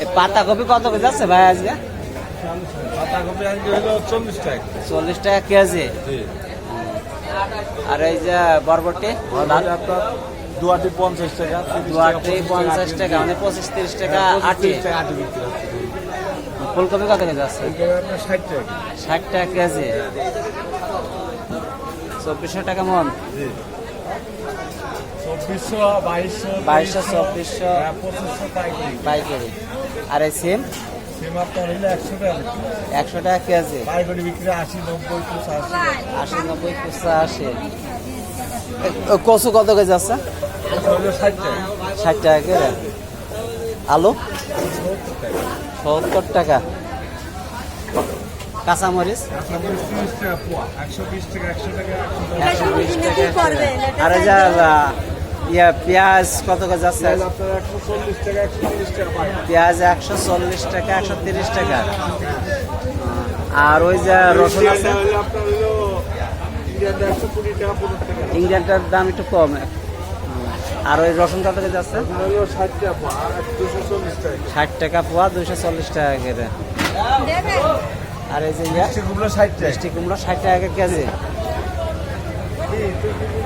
এই পাতা কপি কত কেজি আছে ভাই আজকে? পাতাকপি আজকে হলো চল্লিশ টাকা চল্লিশ টাকা কেজি? আর এই যে বরবটি? দুয়াটি পঞ্চাশ টাকা দুয়াটি পঞ্চাশ টাকা মানে পঁচিশ তিরিশ টাকা হ্যাঁ, আটি ফুলকপি কত কেজি আছে ষাট টাকা ষাট টাকা কেজি। চব্বিশশো টাকা মন। বাইশশো চব্বিশশো হ্যাঁ, পাইকারি। আর এই সিম? একশো টাকা কেজি। আশি নব্বই পঁচাশি কচু কত কেজি আছে? ষাট টাকা। ষাট টাকা কেজি। আলু? সত্তর টাকা। টাকা আর যে পেঁয়াজ কত তিরিশ টাকা পেঁয়াজ একশো চল্লিশ টাকা, একশো তিরিশ টাকা। আর ওই যে রসুন আছে। ইন্ডিয়ানটার দাম একটু কম। আর ওই রসুন কত কেজি আছে ষাট টাকা পোয়া দুশো চল্লিশ টাকা করে আর এই যে ইয়া সেগুলো ষাট টাকা। মিষ্টি কুমড়ো ষাট টাকা কেজি।